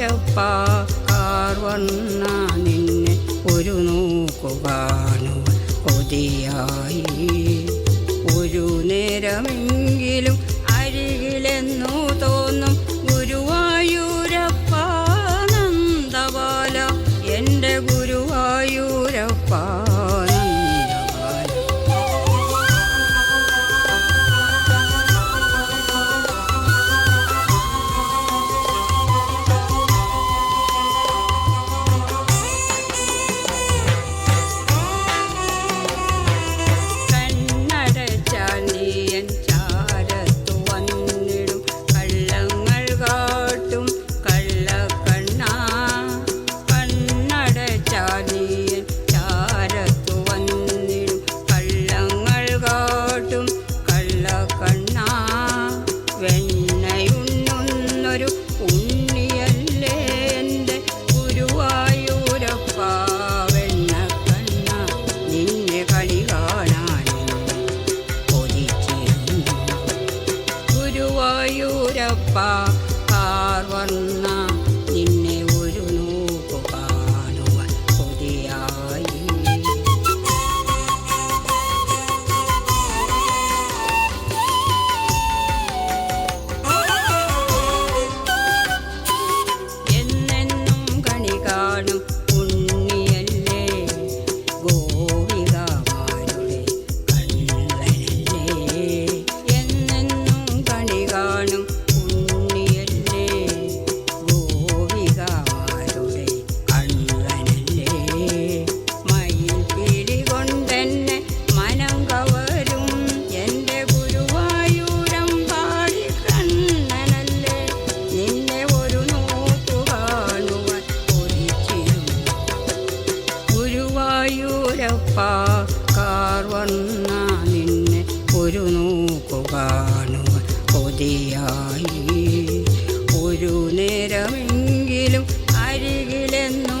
ഗുരുവായൂരപ്പ R വന്ന നിന്നെ ഒരു നോക്കുവാനോ കൊതിയായി. ഒരു നേരമെങ്കിലും ஆர் ஒன்னா ആലപ്പാ നിന്നെ ഒരു ഒരു നേരമെങ്കിലും അരികിലെന്നു